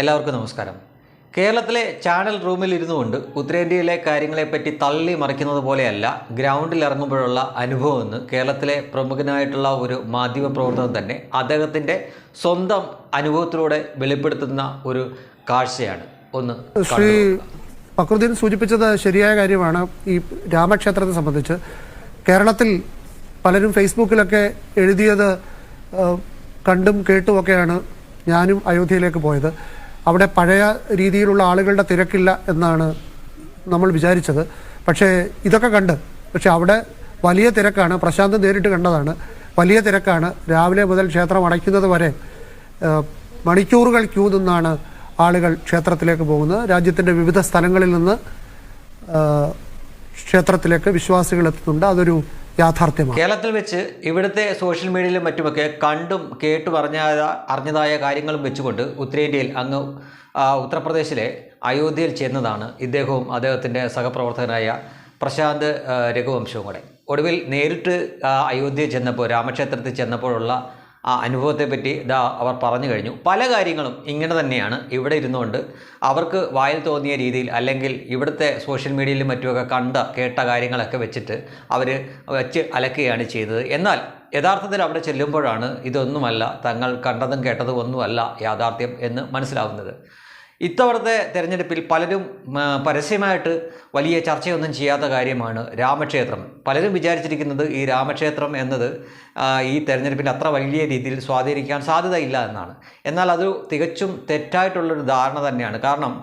എല്ലാവർക്കും നമസ്കാരം. കേരളത്തിലെ ചാനൽ റൂമിൽ ഇരുന്നു കൊണ്ട് ഉത്തരേന്ത്യയിലെ കാര്യങ്ങളെപ്പറ്റി തള്ളി മറിക്കുന്നത് പോലെയല്ല ഗ്രൗണ്ടിൽ ഇറങ്ങുമ്പോഴുള്ള അനുഭവം എന്ന് കേരളത്തിലെ പ്രമുഖനായിട്ടുള്ള ഒരു മാധ്യമ പ്രവർത്തകൻ തന്നെ അദ്ദേഹത്തിന്റെ സ്വന്തം അനുഭവത്തിലൂടെ വെളിപ്പെടുത്തുന്ന ഒരു കാഴ്ചയാണ്. ഒന്ന് ശ്രീ ഫക്രുദ്ദീൻ സൂചിപ്പിച്ചത് ശരിയായ കാര്യമാണ്. ഈ രാമക്ഷേത്രത്തെ സംബന്ധിച്ച് കേരളത്തിൽ പലരും ഫേസ്ബുക്കിലൊക്കെ എഴുതിയത് കണ്ടും കേട്ടുമൊക്കെയാണ് ഞാനും അയോധ്യയിലേക്ക് പോയത്. അവിടെ പഴയ രീതിയിലുള്ള ആളുകളുടെ തിരക്കില്ല എന്നാണ് നമ്മൾ വിചാരിച്ചത്. പക്ഷേ ഇതൊക്കെ കണ്ട് പക്ഷേ അവിടെ വലിയ തിരക്കാണ്. പ്രശാന്ത് നേരിട്ട് കണ്ടതാണ്. വലിയ തിരക്കാണ്. രാവിലെ മുതൽ ക്ഷേത്രം അടയ്ക്കുന്നത് വരെ മണിക്കൂറുകൾ ക്യൂ നിന്നാണ് ആളുകൾ ക്ഷേത്രത്തിലേക്ക് പോകുന്നത്. രാജ്യത്തിന്റെ വിവിധ സ്ഥലങ്ങളിൽ നിന്ന് ക്ഷേത്രത്തിലേക്ക് വിശ്വാസികൾ എത്തുന്നുണ്ട്. അതൊരു യാഥാർത്ഥ്യമാണ്. കേരളത്തിൽ വെച്ച് ഇവിടുത്തെ സോഷ്യൽ മീഡിയയിലും മറ്റുമൊക്കെ കണ്ടും കേട്ടു പറഞ്ഞ അറിഞ്ഞതായ കാര്യങ്ങളും വെച്ചുകൊണ്ട് ഉത്തരേന്ത്യയിൽ അങ്ങ് ഉത്തർപ്രദേശിലെ അയോധ്യയിൽ ചെന്നതാണ് ഇദ്ദേഹവും അദ്ദേഹത്തിന്റെ സഹപ്രവർത്തകനായ പ്രശാന്ത് രഘുവംശവും കൂടെ. ഒടുവിൽ നേരിട്ട് അയോധ്യയിൽ ചെന്നപ്പോൾ രാമക്ഷേത്രത്തിൽ ചെന്നപ്പോഴുള്ള ആ അനുഭവത്തെപ്പറ്റി ഇതാ അവർ പറഞ്ഞു കഴിഞ്ഞു. പല കാര്യങ്ങളും ഇങ്ങനെ തന്നെയാണ് ഇവിടെ ഇരുന്നുകൊണ്ട് അവർക്ക് വായിൽ തോന്നിയ രീതിയിൽ അല്ലെങ്കിൽ ഇവിടുത്തെ സോഷ്യൽ മീഡിയയിലും മറ്റുമൊക്കെ കണ്ട കേട്ട കാര്യങ്ങളൊക്കെ വെച്ചിട്ട് അവർ വെച്ച് അലക്കുകയാണ് ചെയ്തത്. എന്നാൽ യഥാർത്ഥത്തിൽ അവിടെ ചെല്ലുമ്പോഴാണ് ഇതൊന്നുമല്ല തങ്ങൾ കണ്ടതും കേട്ടതും ഒന്നുമല്ല യാഥാർത്ഥ്യം എന്ന് മനസ്സിലാവുന്നത്. ഇത്തവണത്തെ തെരഞ്ഞെടുപ്പിൽ പലരും പരസ്യമായിട്ട് വലിയ ചർച്ചയൊന്നും ചെയ്യാത്ത കാര്യമാണ് രാമക്ഷേത്രം. പലരും വിചാരിച്ചിരിക്കുന്നത് ഈ രാമക്ഷേത്രം എന്നത് ഈ തെരഞ്ഞെടുപ്പിൽ അത്ര വലിയ രീതിയിൽ സ്വാധീനിക്കാൻ സാധ്യതയില്ല എന്നാണ്. എന്നാൽ അത് തികച്ചും തെറ്റായിട്ടുള്ളൊരു ധാരണ തന്നെയാണ്. കാരണം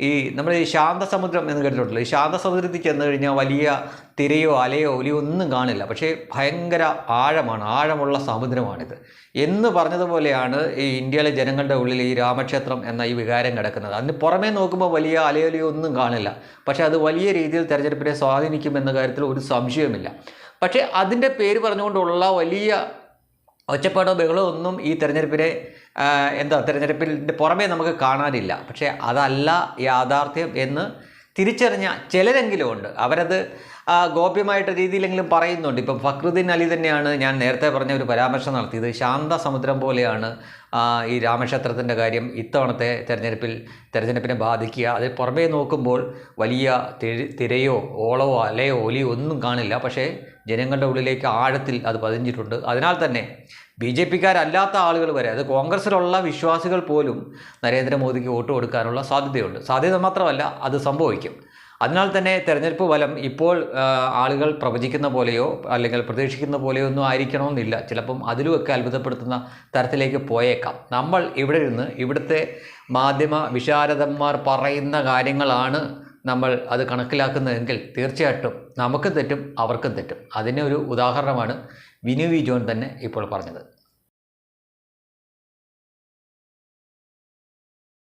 ഈ നമ്മൾ ഈ ശാന്തസമുദ്രം എന്ന് കേട്ടിട്ടുണ്ടല്ലോ. ഈ ശാന്തസമുദ്രത്തിൽ ചെന്ന് കഴിഞ്ഞാൽ വലിയ തിരയോ അലയോ ഒലിയോ ഒന്നും കാണില്ല. പക്ഷേ ഭയങ്കര ആഴമാണ്. ആഴമുള്ള സമുദ്രമാണിത്. എന്ന് പറഞ്ഞതുപോലെയാണ് ഈ ഇന്ത്യയിലെ ജനങ്ങളുടെ ഉള്ളിൽ ഈ രാമക്ഷേത്രം എന്ന ഈ വികാരം കിടക്കുന്നത്. അതിന് പുറമേ നോക്കുമ്പോൾ വലിയ അലയൊലിയോ ഒന്നും കാണില്ല. പക്ഷേ അത് വലിയ രീതിയിൽ തെരഞ്ഞെടുപ്പിനെ സ്വാധീനിക്കുമെന്ന കാര്യത്തിൽ ഒരു സംശയവുമില്ല. പക്ഷേ അതിന്റെ പേര് പറഞ്ഞുകൊണ്ടുള്ള വലിയ ഒച്ചപ്പാടോ ബഹളോ ഒന്നും ഈ തെരഞ്ഞെടുപ്പിനെ എന്താ തിരഞ്ഞെടുപ്പിന്റെ പുറമേ നമുക്ക് കാണാനില്ല. പക്ഷേ അതല്ല യാഥാർത്ഥ്യം എന്ന് തിരിച്ചറിഞ്ഞ ചിലരെങ്കിലും ഉണ്ട്. അവരത് ഗോപ്യമായിട്ട് രീതിയിലെങ്കിലും പറയുന്നുണ്ട്. ഇപ്പം ഫക്രുദ്ദീൻ അലി തന്നെയാണ് ഞാൻ നേരത്തെ പറഞ്ഞ ഒരു പരാമർശം നടത്തിയത്. ശാന്ത സമുദ്രം പോലെയാണ് ഈ രാമക്ഷേത്രത്തിന്റെ കാര്യം ഇത്തവണത്തെ തെരഞ്ഞെടുപ്പിൽ തെരഞ്ഞെടുപ്പിനെ ബാധിക്കുക. അത് പുറമേ നോക്കുമ്പോൾ വലിയ തിരയോ ഓളവോ അലയോ ഒലിയോ ഒന്നും കാണില്ല. പക്ഷേ ജനങ്ങളുടെ ഉള്ളിലേക്ക് ആഴത്തിൽ അത് പതിഞ്ഞിട്ടുണ്ട്. അതിനാൽ തന്നെ ബി ജെ പിക്കാരല്ലാത്ത ആളുകൾ വരെ അത് കോൺഗ്രസ്സിലുള്ള വിശ്വാസികൾ പോലും നരേന്ദ്രമോദിക്ക് വോട്ട് കൊടുക്കാനുള്ള സാധ്യതയുണ്ട്. സാധ്യത മാത്രമല്ല അത് സംഭവിക്കും. അതിനാൽ തന്നെ തെരഞ്ഞെടുപ്പ് ഫലം ഇപ്പോൾ ആളുകൾ പ്രവചിക്കുന്ന പോലെയോ അല്ലെങ്കിൽ പ്രതീക്ഷിക്കുന്ന പോലെയോ ഒന്നും ആയിരിക്കണമെന്നില്ല. ചിലപ്പം അതിലുമൊക്കെ അത്ഭുതപ്പെടുത്തുന്ന തരത്തിലേക്ക് പോയേക്കാം. നമ്മൾ ഇവിടെ നിന്ന് ഇവിടുത്തെ മാധ്യമ വിശാരദന്മാർ പറയുന്ന കാര്യങ്ങളാണ് നമ്മൾ അത് കണക്കിലാക്കുന്നതെങ്കിൽ തീർച്ചയായിട്ടും നമുക്കും തെറ്റും അവർക്കും തെറ്റും. അതിന് ഒരു ഉദാഹരണമാണ് വിനു വി ജോൺ തന്നെ ഇപ്പോൾ പറഞ്ഞത്.